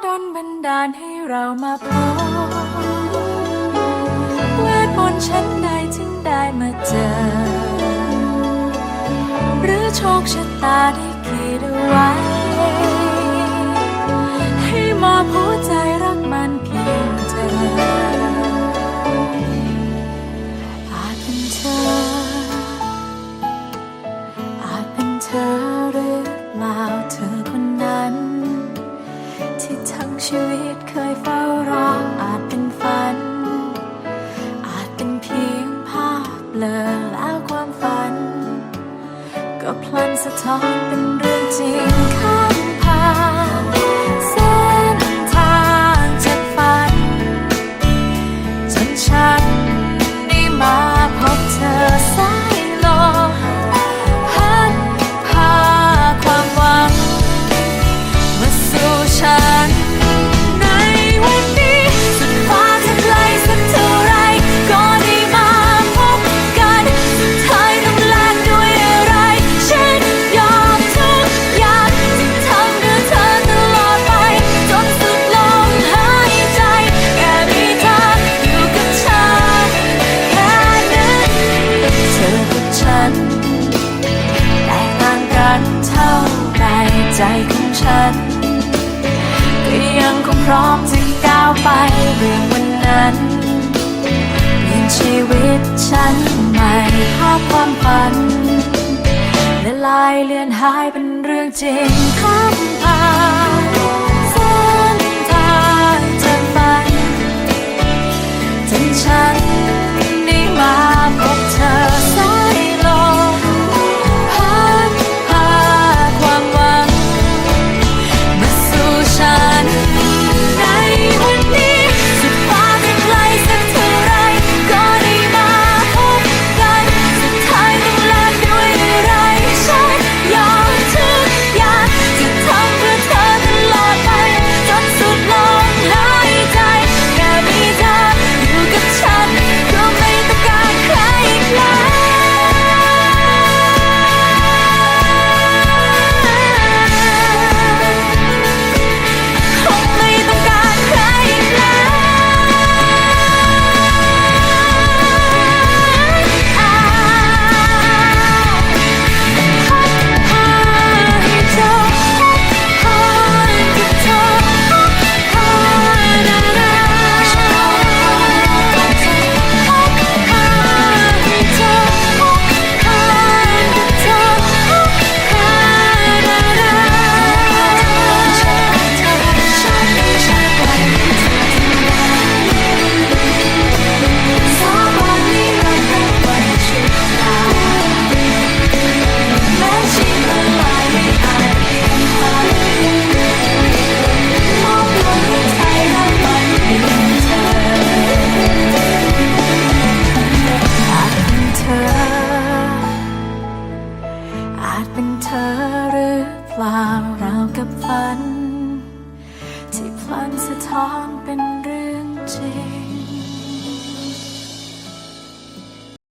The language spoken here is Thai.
เรามาพบเวทมนต์ชั้นใดจึงได้มาเจอ หรือโชคชะตาได้คิดเอาไว้ ให้มอบหัวใจรักมันเพียงเธออาจเป็นเธอ อาจเป็นเธอหรือเปล่าเธอคนนั้น ที่ทั้งชีวิตเคยเฝ้ารออาจเป็นฝัน อาจเป็นเพียงภาพเลอแล้วความฝัน ก็พลันสะท้อนเป็นเรื่องจริงค่ะ ก็พร้อมจะก้าวไปเรื่องวันนั้นเปลี่ยนชีวิตฉันใหม่ภาพความฝันและลายเลือนหายเป็นเรื่องจริงข้ามผ่าน ท้อนเป็นเรื่องจริง